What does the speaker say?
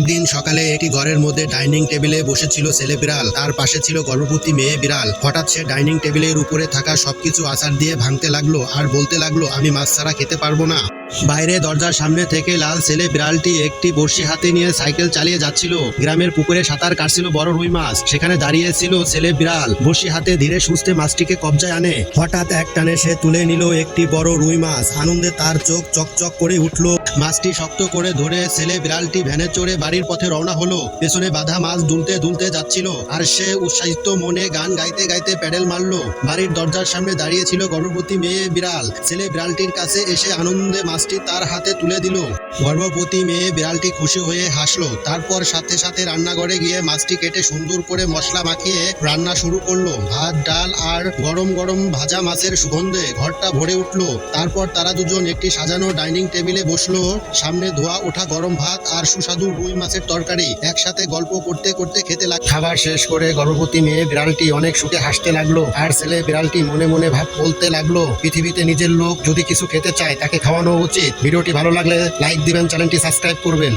একদিন সকালে একটি ঘরের মধ্যে ডাইনিং টেবিলে বসেছিল ছেলে বিড়াল। তার পাশে ছিল গর্ভবতী মেয়ে বিড়াল। হঠাৎ সে ডাইনিং টেবিলের উপরে থাকা সবকিছু আচার দিয়ে ভাঙতে লাগল আর বলতে লাগল, আমি মাছ ছাড়া খেতে পারব না। বাইরে দরজার সামনে থেকে লাল ছেলে বিড়ালটি একটি বড়শি হাতে নিয়ে সাইকেল চালিয়ে যাচ্ছিল। গ্রামের পুকুরে সাঁতার কাটছিল বড় রুই মাছ। সেখানে দাঁড়িয়েছিল ছেলে বিড়াল। বড়শি হাতে ধীরে সুস্থে মাছটিকে কবজায় আনে। হঠাৎ এক টানে সে তুলে নিল একটি বড় রুই মাছ। আনন্দে তার চোখ চকচক করে উঠল। মাছটি শক্ত করে ধরে ছেলে বিড়ালটি ভ্যানে চড়ে বাড়ির পথে রওনা হলো। পেছনে বাঁধা মাছ দুলতে দুলতে যাচ্ছিল। আর সে উৎসাহিত মনে গান গাইতে গাইতে প্যাডেল মারলো। বাড়ির দরজার সামনে দাঁড়িয়েছিল গর্ভবতী মেয়ে বিড়াল। ছেলে বিড়ালটির কাছে এসে আনন্দে মাছটি তার হাতে তুলে দিল। গর্ভবতী মেয়ে বিড়ালটি খুশি হয়ে হাসলো। তারপর সাথে সাথে রান্নাঘরে গিয়ে মাছটি কেটে সুন্দর করে মশলা মাখিয়ে রান্না শুরু করল। ভাত, ডাল আর গরম গরম ভাজা মাছের সুগন্ধে ঘরটা ভরে উঠল। তারপর তারা দুজন একটি সাজানো ডাইনিং টেবিলে বসল। সামনে ধোয়া ওঠা গরম ভাত আর সুস্বাদু রুই মাছের তরকারি। একসাথে গল্প করতে করতে খেতে লাগ খাবার শেষ করে গর্ভবতী মেয়ে বিড়ালটি অনেক সুখে হাসতে লাগল। আর ছেলে বিড়ালটি মনে মনে ভাব বলতে লাগল, পৃথিবীতে নিজের লোক যদি কিছু খেতে চায়, তাকে খাওয়ানো উচিত ভিডিওটি ভালো লাগলে লাইক দিবেন চ্যানেলটি সাবস্ক্রাইব করবেন।